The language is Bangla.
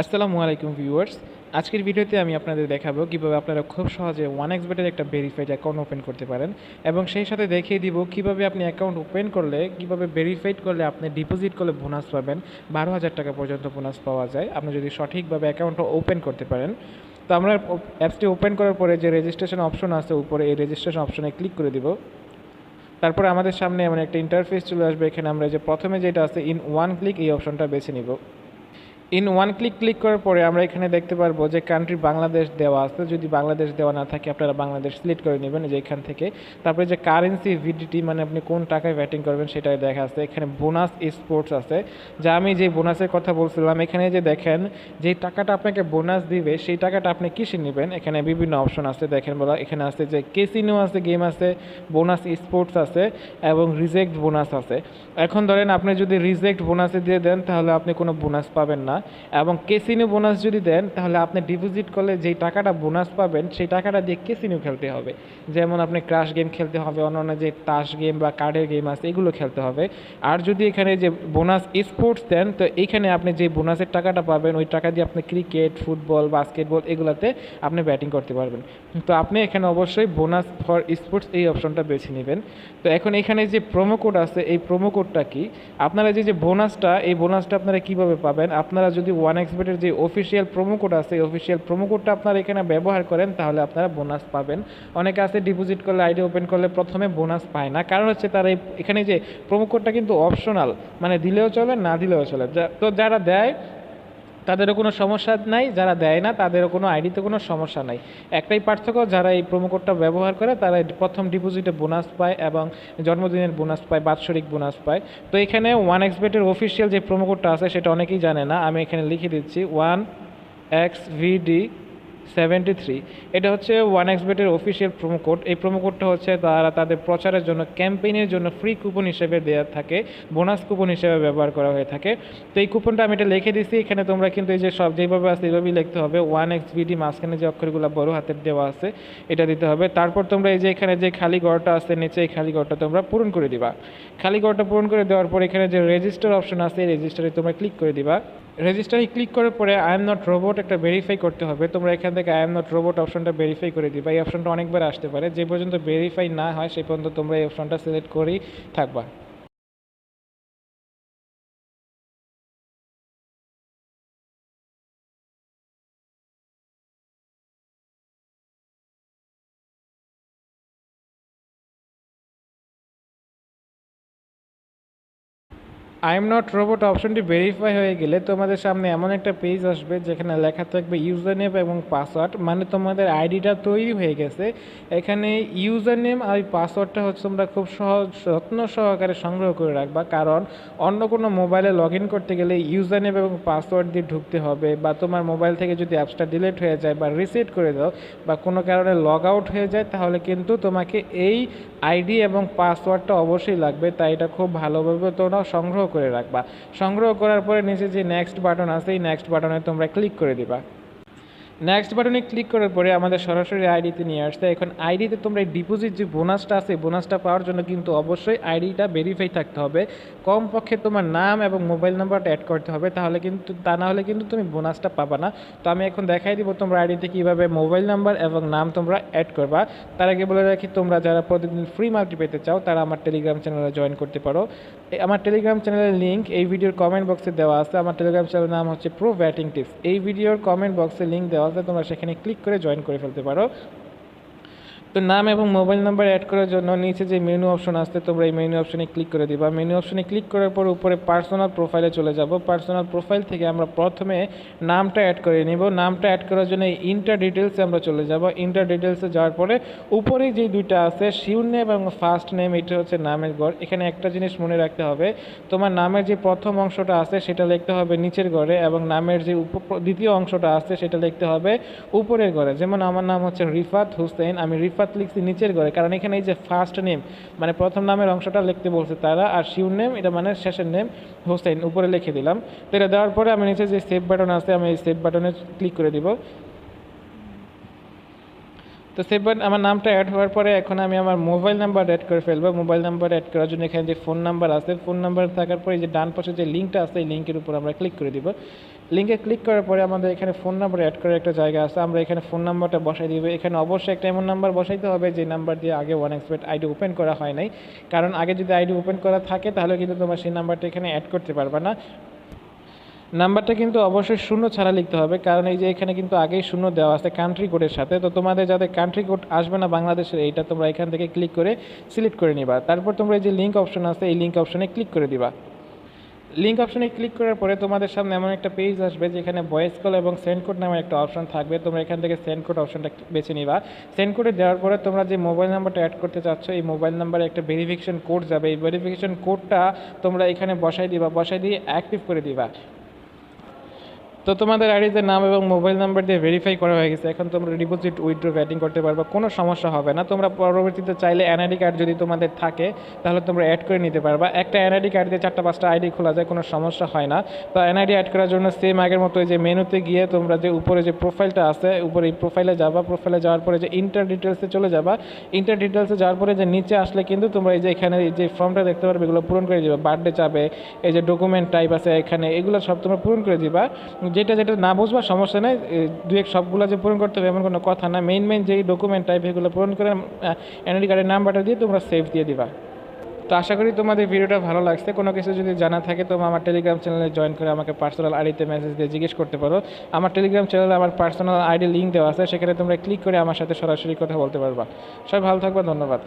আসসালামু আলাইকুম ভিউয়ার্স। আজকের ভিডিওতে আমি আপনাদের দেখাবো কীভাবে আপনারা খুব সহজে ওয়ান এক্স বেটের একটা ভেরিফাইড অ্যাকাউন্ট ওপেন করতে পারেন এবং সেই সাথে দেখিয়ে দিব কীভাবে আপনি অ্যাকাউন্ট ওপেন করলে, কীভাবে ভেরিফাইড করলে আপনি ডিপোজিট করলে বোনাস পাবেন। বারো হাজার টাকা পর্যন্ত বোনাস পাওয়া যায়। আপনি যদি সঠিকভাবে অ্যাকাউন্টটা ওপেন করতে পারেন, তো আমরা অ্যাপসটি ওপেন করার পরে যে রেজিস্ট্রেশন অপশন আছে, উপরে এই রেজিস্ট্রেশন অপশনে ক্লিক করে দিব। তারপরে আমাদের সামনে এমন একটা ইন্টারফেস চলে আসবে। এখানে আমরা যে প্রথমে যেটা আছে ইন ওয়ান ক্লিক এই অপশনটা বেছে নিব। ইন ওয়ান ক্লিক ক্লিক করার পরে আমরা এখানে দেখতে পারব যে কান্ট্রি বাংলাদেশ দেওয়া আছে। যদি বাংলাদেশ দেওয়া না থাকে, আপনারা বাংলাদেশ সিলেক্ট করে নেবেন যে এখান থেকে। তারপরে যে কারেন্সি ভিডিটি মানে আপনি কোন টাকায় ব্যাটিং করবেন সেটাই দেখা আছে। এখানে বোনাস স্পোর্টস আছে। যা আমি যে বোনাসের কথা বলছিলাম, এখানে যে দেখেন, যে টাকাটা আপনাকে বোনাস দিবে, সেই টাকাটা আপনি কিসে নেবেন? এখানে বিভিন্ন অপশন আছে, দেখেন বলা, এখানে আছে যে কেসিনো আছে গেম আছে বোনাস স্পোর্টস আছে, এবং রিজেক্ট বোনাস আছে। এখন ধরেন আপনি যদি রিজেক্ট বোনাসে দিয়ে দেন, তাহলে আপনি কোনো বোনাস পাবেন না। এবং কেসিনো বোনাস যদি দেন, তাহলে আপনি ডিপোজিট করলে যেই টাকাটা বোনাস পাবেন, সেই টাকাটা দিয়ে কেসিনো খেলতে হবে। যেমন আপনি ক্রাশ গেম খেলতে হবে, অন্যান্য যে তাস গেম বা কার্ডের গেম আছে, এগুলো খেলতে হবে। আর যদি এখানে যে বোনাস স্পোর্টস দেন, তো এইখানে আপনি যে বোনাসের টাকাটা পাবেন, ওই টাকা দিয়ে আপনি ক্রিকেট, ফুটবল, বাস্কেটবল এগুলোতে আপনি ব্যাটিং করতে পারবেন। তো আপনি এখানে অবশ্যই বোনাস ফর স্পোর্টস এই অপশনটা বেছে নেবেন। তো এখন এখানে যে প্রোমো কোড আছে, এই প্রোমো কোডটা কি? আপনারা যে যে বোনাসটা, এই বোনাসটা আপনারা কীভাবে পাবেন? আপনারা যদি ওয়ান এক্স এক্সবেটের যে অফিসিয়াল প্রোমো কোড আছে, এই অফিসিয়াল প্রোমো কোডটা আপনারা এখানে ব্যবহার করেন, তাহলে আপনারা বোনাস পাবেন। অনেকে আছে ডিপোজিট করলে আইডি ওপেন করলে প্রথমে বোনাস পায় না। কারণ হচ্ছে তারা এখানে যে প্রোমো কোডটা কিন্তু অপশনাল মানে দিলেও চলে, না দিলেও চলে। তো যারা দেয় তাদেরও কোনো সমস্যা নাই, যারা দেয় না তাদেরও কোনো আইডিতে কোনো সমস্যা নাই। একটাই পার্থক্য, যারা এই প্রোমো কোডটা ব্যবহার করে তারা প্রথম ডিপোজিটে বোনাস পায় এবং জন্মদিনের বোনাস পায়, বাৎসরিক বোনাস পায়। তো এখানে ওয়ান এক্স বেটের অফিসিয়াল যে প্রোমো কোডটা আছে সেটা অনেকেই জানে না, আমি এখানে লিখে দিচ্ছি one X VD seventy three এটা হচ্ছে ওয়ান এক্স বেটের অফিসিয়াল প্রোমো কোড এই প্রোমো কোডটা হচ্ছে তারা তাদের প্রচারের জন্য, ক্যাম্পেইনের জন্য ফ্রি কুপন হিসেবে দেওয়া থাকে বোনাস কুপন হিসেবে ব্যবহার করা হয়ে থাকে। তো এই কুপনটা আমি এটা লিখে দিচ্ছি এখানে তোমরা কিন্তু এই যে সব যেভাবে আছে এইভাবেই লিখতে হবে। ওয়ান এক্স বিডি মাঝখানে যে অক্ষরগুলো বড় হাতের দেওয়া আছে, এটা দিতে হবে। তারপর তোমরা এই যে এখানে যে খালি ঘরটা আছে, নিচে এই খালি ঘরটা তোমরা পূরণ করে দিবা। খালি ঘরটা পূরণ করে দেওয়ার পর এখানে যে রেজিস্টার অপশন আছে, এই রেজিস্টারে তোমরা ক্লিক করে দিবা। রেজিস্টারে ক্লিক করার পরে আই এম নট রোবট একটা ভেরিফাই করতে হবে। তোমরা এখান থেকে আই এম নট রোবট অপশনটা ভেরিফাই করে দিবা। এই অপশনটা অনেকবার আসতে পারে। যে পর্যন্ত ভেরিফাই না হয়, সে পর্যন্ত তোমরা এই অপশনটা সিলেক্ট করেই থাকবা। আই এম নট রোবট অপশনটি ভেরিফাই হয়ে গেলে তোমাদের সামনে এমন একটা পেজ আসবে যেখানে লেখা থাকবে ইউজার নেম এবং পাসওয়ার্ড মানে তোমাদের আইডিটা তৈরি হয়ে গেছে। এখানে ইউজার নেম আর পাসওয়ার্ডটা হচ্ছে তোমরা খুব সহজ, যত্ন সহকারে সংগ্রহ করে রাখবা। কারণ অন্য কোনো মোবাইলে লগ ইন করতে গেলে ইউজার নেম এবং পাসওয়ার্ড দিয়ে ঢুকতে হবে বা তোমার মোবাইল থেকে যদি অ্যাপসটা ডিলিট হয়ে যায় বা রিসেট করে দাও বা কোনো কারণে লগ আউট হয়ে যায়, তাহলে কিন্তু তোমাকে এই আইডি এবং পাসওয়ার্ডটা অবশ্যই লাগবে। তাই এটা খুব ভালোভাবে তোমরা সংগ্রহ করে রাখবা। সংগ্রহ করার পরে নিচে যে নেক্সট বাটন আছে, এই নেক্সট বাটনে তোমরা ক্লিক করে দিবা। নেক্সট বাটনে ক্লিক করার পরে আমাদের সরাসরি আইডিতে নিয়ে আসছে এখন আইডিতে তোমরা ডিপোজিট যে বোনাসটা আছে বোনাসটা পাওয়ার জন্য কিন্তু অবশ্যই আইডিটা ভেরিফাই থাকতে হবে। কমপক্ষে তোমার নাম এবং মোবাইল নাম্বারটা অ্যাড করতে হবে, তাহলে কিন্তু, তা না হলে কিন্তু তুমি বোনাসটা পাবা না। তো আমি এখন দেখাই দিব তোমরা আইডিতে কীভাবে মোবাইল নাম্বার এবং নাম তোমরা অ্যাড করবা। তার আগে বলে রাখি, তোমরা যারা প্রতিদিন ফ্রি মাল্টি পেতে চাও, তারা আমার টেলিগ্রাম চ্যানেলে জয়েন করতে পারো। আমার টেলিগ্রাম চ্যানেলের লিঙ্ক এই ভিডিওর কমেন্ট বক্সে দেওয়া আছে। আমার টেলিগ্রাম চ্যানেলের নাম হচ্ছে প্রো ব্যাটিং টিপস এই ভিডিওর কমেন্ট বক্সে লিঙ্ক দেওয়া আছে তোমরা সেখানে ক্লিক করে জয়েন করে ফেলতে পারো। তো নাম এবং মোবাইল নাম্বার অ্যাড করার জন্য নিচে যে মেনু অপশন আসছে, তোমরা এই মেনু অপশনে ক্লিক করে দিবা। মেনু অপশনে ক্লিক করার পর উপরে পার্সোনাল প্রোফাইলে চলে যাব। পার্সোনাল প্রোফাইল থেকে আমরা প্রথমে নামটা অ্যাড করে নিব। নামটা অ্যাড করার জন্য ইন্টার ডিটেলসে আমরা চলে যাব। ইন্টার ডিটেলসে যাওয়ার পরে উপরে যে দুইটা আছে শিউর নেম এবং ফার্স্ট নেম এটা হচ্ছে নামের গড় এখানে একটা জিনিস মনে রাখতে হবে, তোমার নামের যে প্রথম অংশটা আছে, সেটা লিখতে হবে নিচের গড়ে এবং নামের যে উপ দ্বিতীয় অংশটা আছে, সেটা লিখতে হবে উপরের গড়ে যেমন আমার নাম হচ্ছে রিফাত হুসেন। আমি রিফাত লিখছি নিচের ঘরে, কারণ এখানে এই যে ফার্স্ট নেম মানে প্রথম নামের অংশটা লিখতে বলছে তারা, আর শিউর নেম এটা মানে শেষের নেম হোসেন, উপরে লিখে দিলাম। তো এটা দেওয়ার পরে আমি নিচে যে সেভ বাটন আছে, আমি এই সেভ বাটনে ক্লিক করে দিব। তো বাটন আমার নামটা অ্যাড হওয়ার পরে এখন আমি আমার মোবাইল নাম্বার অ্যাড করে ফেলব। মোবাইল নাম্বার অ্যাড করার জন্য এখানে যে ফোন নাম্বার আছে ফোন নাম্বার থাকার পরে যে ডান পাশে যে লিঙ্কটা আছে, এই লিঙ্কের উপর আমরা ক্লিক করে দিব। লিঙ্কে ক্লিক করার পরে আমাদের এখানে ফোন নাম্বার অ্যাড করার একটা জায়গা আছে। আমরা এখানে ফোন নাম্বারটা বসাই দিব। এখানে অবশ্যই একটা এমন নাম্বার বসাইতে হবে যে নাম্বার দিয়ে আগে ওয়ান এক্সপেট আইডি ওপেন করা হয় নাই। কারণ আগে যদি আইডি ওপেন করা থাকে, তাহলে কিন্তু তোমার সেই নাম্বারটা এখানে অ্যাড করতে পারবে না। নাম্বারটা কিন্তু অবশ্যই শূন্য ছাড়া লিখতে হবে, কারণ এই যে এখানে কিন্তু আগেই শূন্য দেওয়া আছে কান্ট্রি কোডের সাথে। তো তোমাদের যাতে কান্ট্রি কোড আসবে না বাংলাদেশের, এইটা তোমরা এখান থেকে ক্লিক করে সিলেক্ট করে নিবা। তারপর তোমরা এই যে লিঙ্ক অপশন আছে, এই লিঙ্ক অপশনে ক্লিক করে দিবা। লিঙ্ক অপশনে ক্লিক করার পরে তোমাদের সামনে এমন একটা পেজ আসবে, যেখানে ভয়েস কল এবং সেন্ড কোড নামের একটা অপশন থাকবে। তোমরা এখান থেকে সেন্ড কোড অপশনটা বেছে নিবা। সেন্ড কোডে দেওয়ার পরে তোমরা যে মোবাইল নাম্বারটা অ্যাড করতে চাচ্ছ, এই মোবাইল নাম্বারে একটা ভেরিফিকেশন কোড যাবে। এই ভেরিফিকেশন কোডটা তোমরা এখানে বসাই দিবা বসাই দিয়ে অ্যাক্টিভ করে দিবা। তো তোমাদের আইডিতে নাম এবং মোবাইল নাম্বার দিয়ে ভেরিফাই করা হয়ে গেছে। এখন তোমরা ডিপোজিট উইথড্র ব্যাটিং করতে পারবে, কোনো সমস্যা হবে না। তোমরা পরবর্তীতে চাইলে এনআইডি কার্ড যদি তোমাদের থাকে, তাহলে তোমরা অ্যাড করে নিতে পারবা। একটা এনআইডি কার্ড দিয়ে চারটা, পাঁচটা আইডি খোলা যায়, কোনো সমস্যা হয় না। তো এনআইডি অ্যাড করার জন্য সেম আগের মতো যে মেনুতে গিয়ে তোমরা যে উপরে যে প্রোফাইলটা আছে, উপরে এই প্রোফাইলে যাবা। প্রোফাইলে যাওয়ার পরে যে ইন্টার ডিটেলসে চলে যাবা। ইন্টার ডিটেলসে যাওয়ার পরে যে নিচে আসলে কিন্তু তোমরা এই যে এখানে এই যে ফর্মটা দেখতে পারবে, এগুলো পূরণ করে দিবা। বার্থডে চাবে, এই যে ডকুমেন্ট টাইপ আছে এখানে, এগুলো সব তোমরা পূরণ করে দিবা। যেটা যেটা না বুঝবা সমস্যা নেই। দু এক সবগুলো যে পূরণ করতে হবে এমন কোনো কথা না। মেইন মেইন যেই ডকুমেন্ট টাইপ এগুলো পূরণ করে এনআইডি কার্ডের নাম্বারটা দিয়ে তোমরা সেভ দিয়ে দিবা। তো আশা করি তোমাদের ভিডিওটা ভালো লাগছে। কোনো কিছু যদি জানা থাকে, তোমরা আমার টেলিগ্রাম চ্যানেলে জয়েন করে আমাকে পার্সোনাল আইডিতে মেসেজ দিয়ে জিজ্ঞেস করতে পারো। আমার টেলিগ্রাম চ্যানেলে আমার পার্সোনাল আইডি লিঙ্ক দেওয়া আছে। সেখানে তোমরা ক্লিক করে আমার সাথে সরাসরি কথা বলতে পারবা। সবাই ভালো থাকবা, ধন্যবাদ।